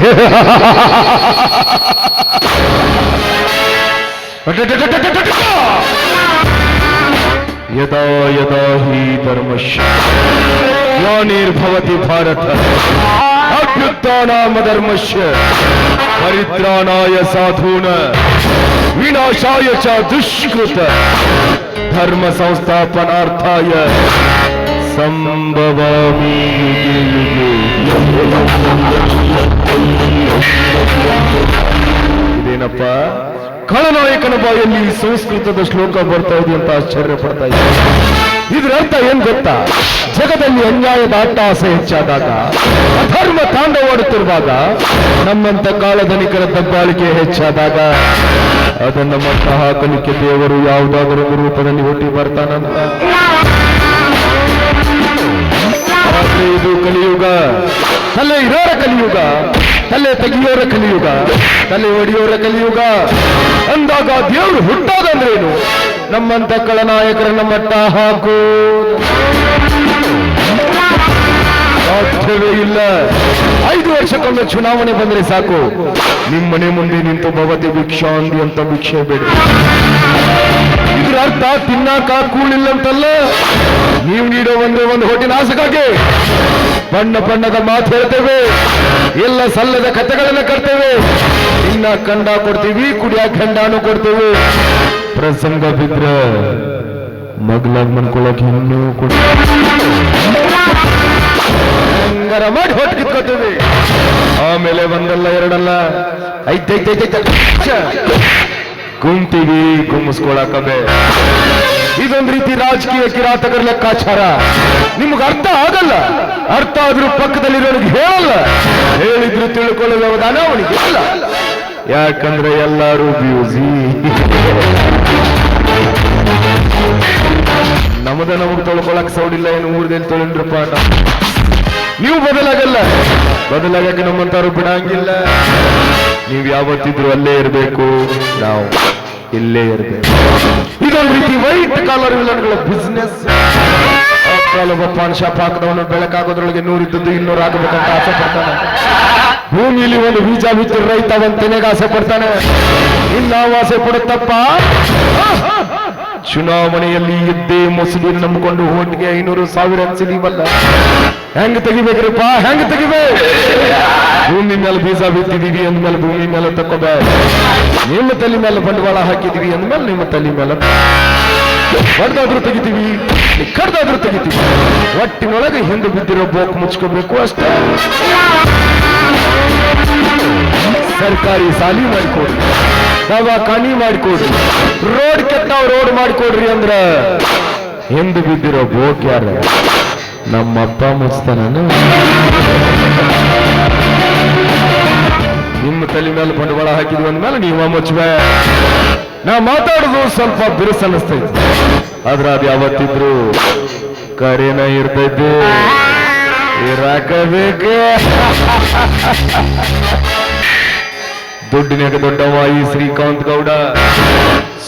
यदा यदा ही धर्मस्य ग्लानिर्भवति भारत अभ्युत्थानामधर्मस्य परित्राणाय साधून विनाशाय च दुष्कृत धर्म संस्थापनार्थाय ಸಂಭವಾಮಿ. ಇದೇನಪ್ಪ? ಖಳನಾಯಕನ ಬಾಯಲ್ಲಿ ಸಂಸ್ಕೃತದ ಶ್ಲೋಕ ಬರ್ತಾ ಇದೆ ಅಂತ ಆಶ್ಚರ್ಯ ಪಡ್ತಾ ಇದೆ. ಇದ್ರ ಅರ್ಥ ಏನ್ ಗೊತ್ತಾ? ಜಗದಲ್ಲಿ ಅನ್ಯಾಯದ ಆಸೆ ಹೆಚ್ಚಾದಾಗ, ಅಧರ್ಮ ತಾಂಡವಾಡುತ್ತಿರುವಾಗ, ನಮ್ಮಂತ ಕಾಳಧನಿಕರ ದಬ್ಬಾಳಿಕೆ ಹೆಚ್ಚಾದಾಗ, ಅದನ್ನ ಮಟ್ಟ ಹಾಕಲಿಕ್ಕೆ ದೇವರು ಯಾವುದಾದರೂ ರೂಪದಲ್ಲಿ ಹುಟ್ಟಿ ಬರ್ತಾನಂತ. ಇದು ಕಲಿಯುಗ. ತಲೆ ಇರೋರ ಕಲಿಯುಗ. ತಲೆ ತೆಗಿಯೋರ ಕಲಿಯುಗ. ತಲೆ ಹೊಡೆಯೋರ ಕಲಿಯುಗ. ಅಂದಾಗ ದೇವರು ಹುಟ್ಟೋದಂದ್ರೇನು? ನಮ್ಮಂತ ಕಳನಾಯಕರನ್ನ ಮಟ್ಟ ಹಾಕು. ಸಾಧ್ಯವೇ ಇಲ್ಲ. ಐದು ವರ್ಷಕ್ಕೊಮ್ಮೆ ಚುನಾವಣೆ ಬಂದ್ರೆ ಸಾಕು. ನಿಮ್ಮನೆ ಮುಂದೆ ನಿಂತು ಭವತಿ ಭಿಕ್ಷಾಂದಿ ಅಂತ ಭಿಕ್ಷೆ ಬೇಡ. ಇದ್ರ ಅರ್ಥ ತಿನ್ನಾಕ ಕೂಳಿಲ್ಲ ಅಂತಲ್ಲ ನೀವು ನೀಡೋ ಒಂದೇ ಒಂದು ಹೊಟ್ಟೆ ಆಸೆಗಾಗಿ ಬಣ್ಣ ಬಣ್ಣದ ಮಾತು ಹೇಳ್ತೇವೆ. ಎಲ್ಲ ಸಲ್ಲದ ಕಥೆಗಳನ್ನ ಕಟ್ತೇವೆ. ಇನ್ನ ಕಂಡ ಕೊಡ್ತೀವಿ, ಕುಡಿಯ ಖಂಡಾನು ಕೊಡ್ತೇವೆ. ಪ್ರಸಂಗ ಬಿದ್ರ ಮಗ್ಲಾಗ್ ಮನ್ಕೊಳಕ್ ಇನ್ನೂ ಕೊಡ್ ಹಂಗಾರ ಮಾಡಿ ಹೊಟ್ಟು ಕಿತ್ಕೊತೀವಿ ಆಮೇಲೆ ಒಂದಲ್ಲ ಎರಡಲ್ಲ. ಐತೈತೈತೈತ ಗುಂತೀವಿ ಗುಮ್ಮಿಸ್ಕೊಳಕಬೆ ಇದೊಂದು ರೀತಿ ರಾಜಕೀಯ ಕಿರಾತಕರ ಲೆಕ್ಕಾಚಾರ. ನಿಮ್ಗೆ ಅರ್ಥ ಆಗಲ್ಲ. ಅರ್ಥ ಆದ್ರೂ ಪಕ್ಕದಲ್ಲಿರೋನಿಗೆ ಹೇಳಲ್ಲ. ಹೇಳಿದ್ರು ತಿಳ್ಕೊಳ್ಳೋ ವ್ಯವಧಾನ ಅವನಿಗೆ ಇಲ್ಲ. ಯಾಕಂದ್ರೆ ಎಲ್ಲರೂ ಬ್ಯೂಸಿ. ನಮದ ನಮಗ್ ತೊಳ್ಕೊಳಕ್ ಸೌಡಿಲ್ಲ ಏನು ಊರ್ದೇನ್ ತೊಗೊಂಡ್ರಪ್ಪ ನೀವು ಬದಲಾಗಲ್ಲ. ಬದಲಾಗಕ್ಕೆ ನಮ್ಮಂತಾರು ಬಿಡಂಗಿಲ್ಲ. ನೀವು ಯಾವತ್ತಿದ್ರು ಅಲ್ಲೇ ಇರಬೇಕು. ನಾವು ಇಲ್ಲೇ ಇರಬೇಕು. ಇದೊಂದು ರೀತಿ ವೈಟ್ ಕಾಲರ್ ವಿಲನ್ಗಳ ಬಿಸ್ನೆಸ್ ಒಬ್ಬ ಪಾನ್ ಶಾಪ್ ಹಾಕದವನು ಬೆಳಕಾಗೋದ್ರೊಳಗೆ ನೂರಿದ್ದದ್ದು ಇನ್ನೂರು ಆಗಬೇಕಂತ ಆಸೆ ಪಡ್ತಾನೆ. ಭೂಮಿಯಲ್ಲಿ ಒಂದು ಬೀಜ ಬಿತ್ತು ರೈತ ಒಂದ್ ತೆನೆಗೆ ಆಸೆ ಪಡ್ತಾನೆ. ಇನ್ನಾವು ಆಸೆ ಪಡುತ್ತಪ್ಪ? ಚುನಾವಣೆಯಲ್ಲಿ ಇದ್ದೇ ಮೊಸಲಿ ನಂಬಿಕೊಂಡು ಓಟ್ಗೆ ಐನೂರು ಸಾವಿರ ಅನ್ಸಿದೀವಲ್ಲ ಹೆಂಗ್ ತೆಗಿಬೇಕ್ರಿಪ್ಪ ಹೆಂಗ್ ತೆಗಿಬೇಕು? ಭೂಮಿ ಮೇಲೆ ಬೀಜ ಬಿತ್ತಿದೀವಿ ಅಂದ್ಮೇಲೆ ಭೂಮಿ ಮೇಲೆ ತಕ್ಕೊಬ ನಿಮ್ಮ ತಲೆ ಮೇಲೆ ಬಂಡವಾಳ ಹಾಕಿದೀವಿ ಅಂದ್ಮೇಲೆ ನಿಮ್ಮ ತಲೆ ಮೇಲೆ ಹೊಡೆದಾದ್ರೂ ತೆಗಿತೀವಿ ಕಡ್ದಾದ್ರೂ ತೆಗಿತೀವಿ. ಒಟ್ಟಿನೊಳಗೆ ಹಿಂದೆ ಬಿದ್ದಿರೋ ಬೋಕ್ ಮುಚ್ಕೋಬೇಕು ಅಷ್ಟೇ. ಸರ್ಕಾರಿ ಸಾಲಿ ಮಾಡಿಕೊಡ್ರಿ ದವಾಖಾನಿ ಮಾಡಿಕೊಡ್ರಿ. ರೋಡ್ ಕೆತ್ತಾವ್, ರೋಡ್ ಮಾಡಿಕೊಡ್ರಿ ಅಂದ್ರ ಹಿಂದೆ ಬಿದ್ದಿರೋ ಬೋಟ್ ಯಾರ ನಮ್ಮಪ್ಪ ಮುಚ್ತಾನ ನಿಮ್ಮ ತಲೆ ಮೇಲೆ ಬಂಡವಾಳ ಹಾಕಿದ್ವಿ ಅಂದ್ಮೇಲೆ ನೀವ ಮುಚ್ಚಬೇ ನಾ ಮಾತಾಡೋದು ಸ್ವಲ್ಪ ಬಿರುಸು ಅನ್ನಿಸ್ತೈತಿ ಆದ್ರ ಅದು ಯಾವತ್ತಿದ್ರು ಕರೆನ ಇರ್ತೈತಿ. ಇರಾಕಬೇಕು. ದುಡ್ಡಿನಾಗ ದೊಡ್ಡವ ಈ ಶ್ರೀಕಾಂತ್ ಗೌಡ.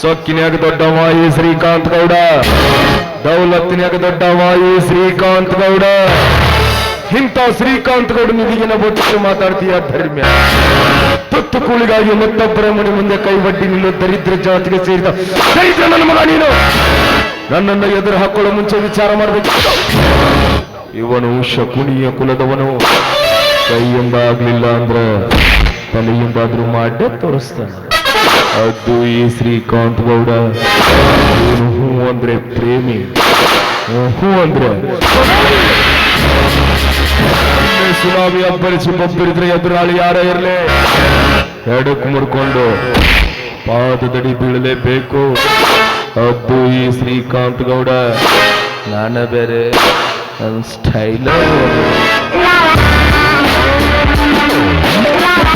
ಸೊಕ್ಕಿನ್ಯಾಗ ದೊಡ್ಡವ ಈ ಶ್ರೀಕಾಂತ್ ಗೌಡ. ದೌಲತ್ತಿನ್ಯಾಗ ದೊಡ್ಡವ ಈ ಶ್ರೀಕಾಂತ್ ಗೌಡ. ಇಂಥ ಶ್ರೀಕಾಂತ್ ಗೌಡ ನಿಧಿಗಿನ ಬೊಟ್ಟು ಮಾತಾಡ್ತೀಯ ಧರ್ಮ್ಯ. ತುತ್ತು ಕೂಳಿಗಾಗಿ ಮತ್ತೊಬ್ಬರ ಮನೆ ಮುಂದೆ ಕೈ ಬಡ್ಡಿ ನಿನ್ನ ದರಿದ್ರ ಜಾತಿಗೆ ಸೇರಿದ ದರಿದ್ರ ನನ್ನ ಮಗ ನೀನು. ನನ್ನನ್ನು ಎದುರು ಹಾಕೊಳ್ಳೋ ಮುಂಚೆ ವಿಚಾರ ಮಾಡಬೇಕು. ಇವನು ಶಕುನಿಯ ಕುಲದವನು. ಕೈಯಿಂದ ಆಗ್ಲಿಲ್ಲ ಅಂದ್ರ ತಲೆಯಿಂದಾದ್ರೂ ಮಾಡೇ ತೋರಿಸ್ತಾನೆ. ಅದು ಈ ಶ್ರೀಕಾಂತ್ ಗೌಡ. ಇವನು ಹೂ ಅಂದ್ರೆ ಪ್ರೇಮಿ. ಹೂ ಅಂದ್ರೆ ಸುನಾಮಿ ಅಬ್ಬರಿಸಿ ಬಬ್ಬರಿದ್ರೆ ಎದುರಾಳಿ ಯಾರ ಇರಲಿ. ಎಡಕ್ಕೆ ಮುಡ್ಕೊಂಡು ಪಾದದಡಿ ಬೀಳಲೇಬೇಕು. ಅದು ಈ ಶ್ರೀಕಾಂತ್ ಗೌಡ. ನಾನ ಬೇರೆ ನನ್ನ ಸ್ಟೈಲ್